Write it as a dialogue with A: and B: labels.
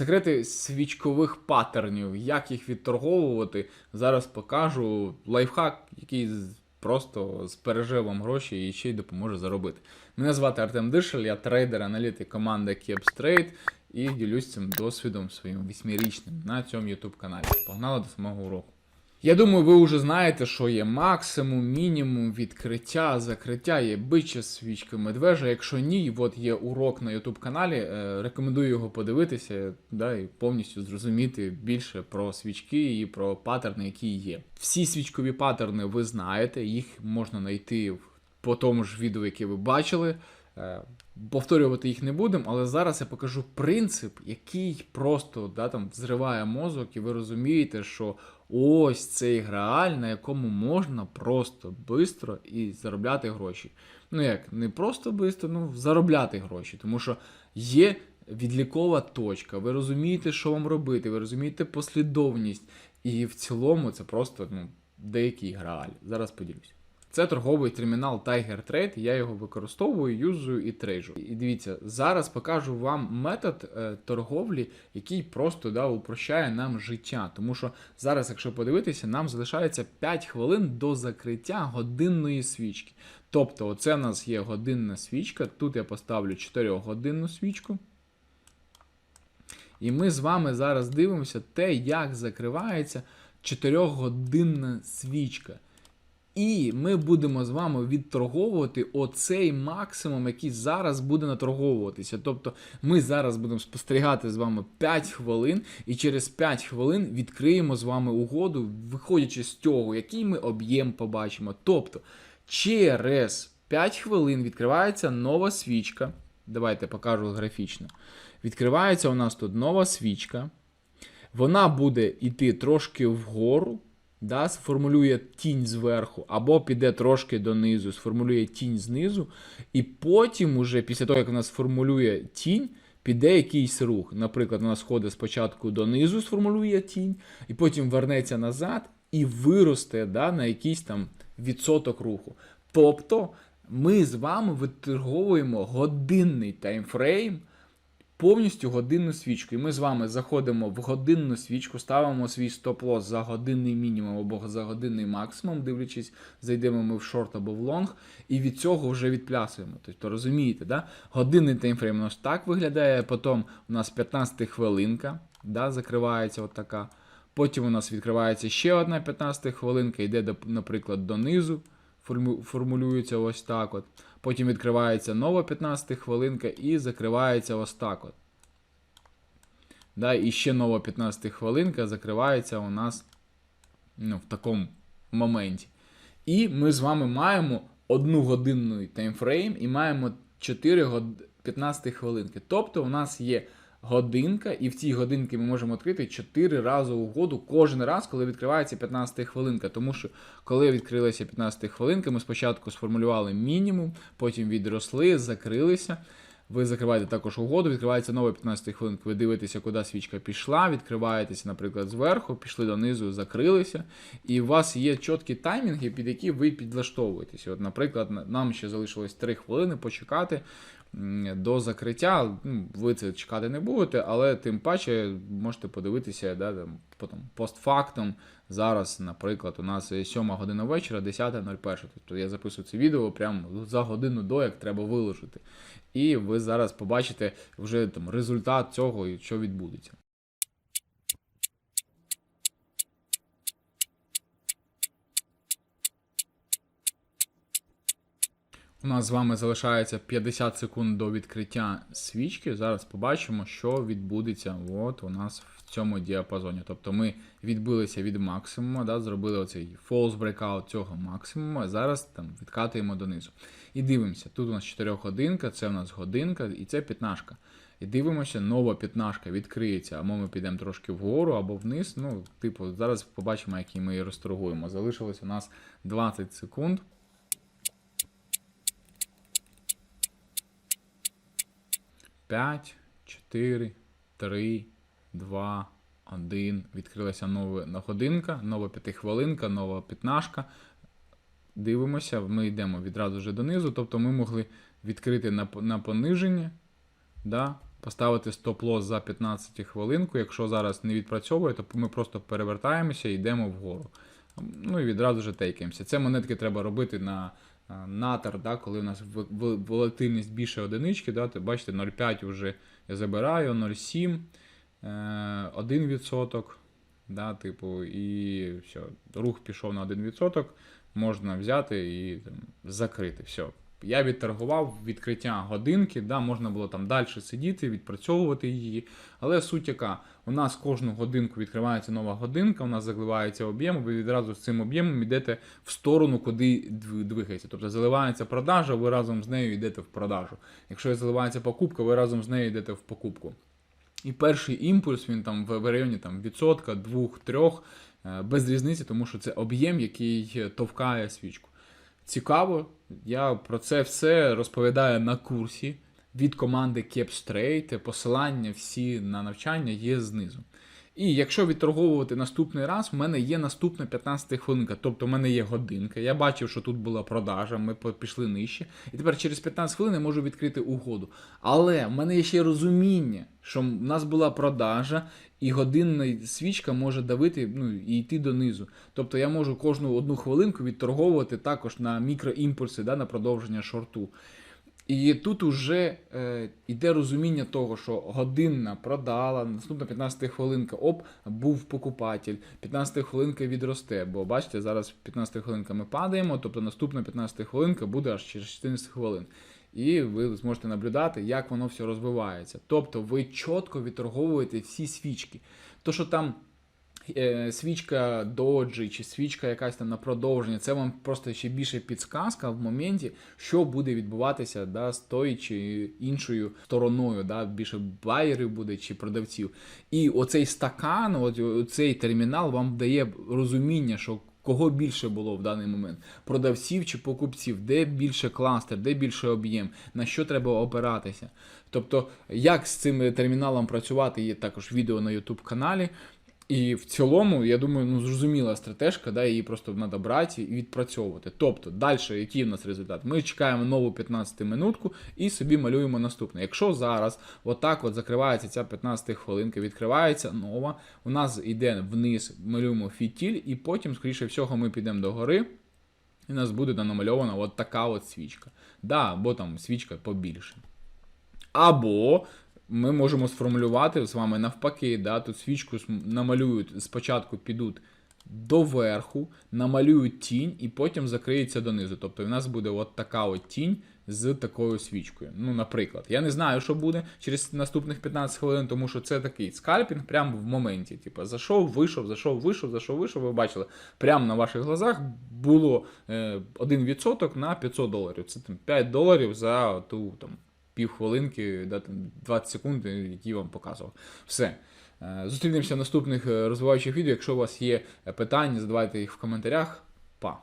A: Секрети свічкових паттернів, як їх відторговувати. Зараз покажу лайфхак, який просто збереже вам гроші і ще й допоможе заробити. Мене звати Артем Дишель, я трейдер, аналітик команди Kepstrade і ділюсь цим досвідом своїм восьмирічним на цьому YouTube каналі. Погнали до самого уроку. Я думаю, ви вже знаєте, що є максимум, мінімум, відкриття, закриття, є бича свічка медвежа. Якщо ні, от є урок на YouTube каналі. е, Рекомендую його подивитися да, і повністю зрозуміти більше про свічки і про паттерни, які є. Всі свічкові паттерни ви знаєте, їх можна знайти по тому ж відео, яке ви бачили. Е, Повторювати їх не будемо, але зараз я покажу принцип, який просто да, там, зриває мозок, і ви розумієте, що ось цей грааль, на якому можна просто швидко і заробляти гроші. Ну як, не просто швидко, ну заробляти гроші. Тому що є відлікова точка, ви розумієте, що вам робити, ви розумієте послідовність. І в цілому це просто ну, деякий грааль. Зараз поділюсь. Це торговий термінал Tiger Trade, я його використовую, юзую і трейджу. І дивіться, зараз покажу вам метод е, торговлі, який просто да, упрощає нам життя. Тому що зараз, якщо подивитися, нам залишається 5 хвилин до закриття годинної свічки. Тобто, оце в нас є годинна свічка. Тут я поставлю 4-годинну свічку. І ми з вами зараз дивимося те, як закривається 4-годинна свічка. І ми будемо з вами відторговувати оцей максимум, який зараз буде наторговуватися. Тобто ми зараз будемо спостерігати з вами 5 хвилин, і через 5 хвилин відкриємо з вами угоду, виходячи з цього, який ми об'єм побачимо. Тобто, через 5 хвилин відкривається нова свічка. Давайте покажу графічно. Відкривається у нас тут нова свічка. Вона буде йти трошки вгору, да, сформулює тінь зверху, або піде трошки донизу, сформулює тінь знизу, і потім, уже після того, як вона сформулює тінь, піде якийсь рух. Наприклад, вона сходить спочатку донизу, сформулює тінь, і потім вернеться назад і виросте да, на якийсь там відсоток руху. Тобто ми з вами виторговуємо годинний таймфрейм повністю годинну свічку. І ми з вами заходимо в годинну свічку, ставимо свій стоп-лосс за годинний мінімум або за годинний максимум, дивлячись, зайдемо ми в шорт або в лонг, і від цього вже відплясуємо. Тобто, розумієте, да? годинний таймфрейм у нас так виглядає, потім у нас 15 хвилинка, да, закривається от. Потім у нас відкривається ще одна 15 хвилинка, йде, наприклад, донизу, формулюється ось так. от. Потім відкривається нова 15 хвилинка і закривається ось так. от. Да, і ще нова 15 хвилинка закривається у нас ну, в такому моменті. І ми з вами маємо одну годинний таймфрейм і маємо 4 год... 15 хвилинки. Тобто у нас є годинка, і в цій годинці ми можемо відкрити 4 рази угоду кожен раз, коли відкривається 15 хвилинка. Тому що коли відкрилася 15 хвилинка, ми спочатку сформулювали мінімум, потім відросли, закрилися. Ви закриваєте також угоду, відкривається нова 15 хвилинка. Ви дивитеся, куди свічка пішла, відкриваєтеся, наприклад, зверху, пішли донизу, закрилися. І у вас є чіткі таймінги, під які ви підлаштовуєтеся. От, наприклад, нам ще залишилось 3 хвилини почекати до закриття. Ну, Ви це чекати не будете, але тим паче можете подивитися, да, там, потім, постфактом. Зараз, наприклад, у нас 7 година вечора, 10.01. Тобто я записую це відео прямо за годину до, як треба виложити. І ви зараз побачите вже там результат цього і що відбудеться. У нас з вами залишається 50 секунд до відкриття свічки. Зараз побачимо, що відбудеться от у нас в цьому діапазоні. Тобто ми відбилися від максимуму, да, зробили оцей false breakout цього максимуму, зараз там відкатуємо донизу. І дивимося, тут у нас 4 годинка, це у нас годинка і це п'ятнашка. І дивимося, нова п'ятнашка відкриється, або ми підемо трошки вгору або вниз. Ну, типу, зараз побачимо, який ми її розторгуємо. Залишилось у нас 20 секунд. П'ять, чотири, три, два, один. Відкрилася нова годинка, нова п'ятихвилинка, нова п'ятнашка. Дивимося, ми йдемо відразу вже донизу. Тобто ми могли відкрити на, на пониження, да? поставити стоп-лосс за 15 хвилинку. Якщо зараз не відпрацьовує, то ми просто перевертаємося і йдемо вгору. Ну і відразу ж тейкаємося. Це монетки треба робити на а, да, коли у нас волатильність більше одинички, да, то бачите, 0,5 вже я забираю, 0,7, е, 1%, да, типу, і все, рух пішов на 1%, можна взяти і там, закрити. Все. Я відторгував відкриття годинки, да, можна було там далі сидіти, відпрацьовувати її. Але суть яка, у нас кожну годинку відкривається нова годинка, у нас заливається об'єм, ви відразу з цим об'ємом йдете в сторону, куди двигається. Тобто заливається продажа, ви разом з нею йдете в продажу. Якщо заливається покупка, ви разом з нею йдете в покупку. І перший імпульс він там в, районі там, відсотка, двох, трьох, е, без різниці, тому що це об'єм, який е, товкає свічку. Цікаво, я про це все розповідаю на курсі від команди CapStraight. Посилання всі на навчання є знизу. І якщо відторговувати наступний раз, в мене є наступна 15 хвилинка, тобто в мене є годинка. Я бачив, що тут була продажа, ми пішли нижче. І тепер через 15 хвилин я можу відкрити угоду. Але в мене є ще розуміння, що в нас була продажа, і годинна свічка може давити ну, і йти донизу. Тобто я можу кожну одну хвилинку відторговувати також на мікроімпульси, да, на продовження шорту. І тут уже е, йде розуміння того, що годинна продала, наступна 15 хвилинка, оп, був покупатель, 15 хвилинка відросте. Бо бачите, зараз 15 хвилинка ми падаємо, тобто наступна 15 хвилинка буде аж через 14 хвилин. І ви зможете наблюдати, як воно все розвивається. Тобто ви чітко відторговуєте всі свічки. То, що там свічка доджі чи свічка якась там на продовження, це вам просто ще більше підсказка в моменті, що буде відбуватися да, з тою чи іншою стороною, да, більше байерів буде чи продавців. І оцей стакан, цей термінал вам дає розуміння, що Кого більше було в даний момент? Продавців чи покупців, де більше кластер, де більше об'єм, на що треба опиратися. Тобто, як з цим терміналом працювати, є також відео на YouTube каналі. І в цілому, я думаю, ну зрозуміла стратежка, да, її просто треба брати і відпрацьовувати. Тобто, далі, який в нас результат? Ми чекаємо нову 15 минутку і собі малюємо наступне. Якщо зараз отак от закривається ця 15 хвилинка, відкривається нова, у нас йде вниз, малюємо фітіль, і потім, скоріше всього, ми підемо до гори. І у нас буде намальована от така от свічка. Да, або там свічка побільше. Або ми можемо сформулювати з вами навпаки, да, тут свічку намалюють, спочатку підуть доверху, намалюють тінь і потім закриються донизу. Тобто в нас буде от така от тінь з такою свічкою. Ну, наприклад, я не знаю, що буде через наступних 15 хвилин, тому що це такий скальпінг прямо в моменті. Типу, зайшов, вийшов, зайшов, вийшов, зайшов, вийшов. Ви бачили, прямо на ваших глазах було е, 1% на 500 доларів. Це там 5 доларів за ту там півхвилинки, да, там 20 секунд, які вам показував. Все. Е, Зустрінемося в наступних е, розвиваючих відео. Якщо у вас є е, питання, задавайте їх в коментарях. Па!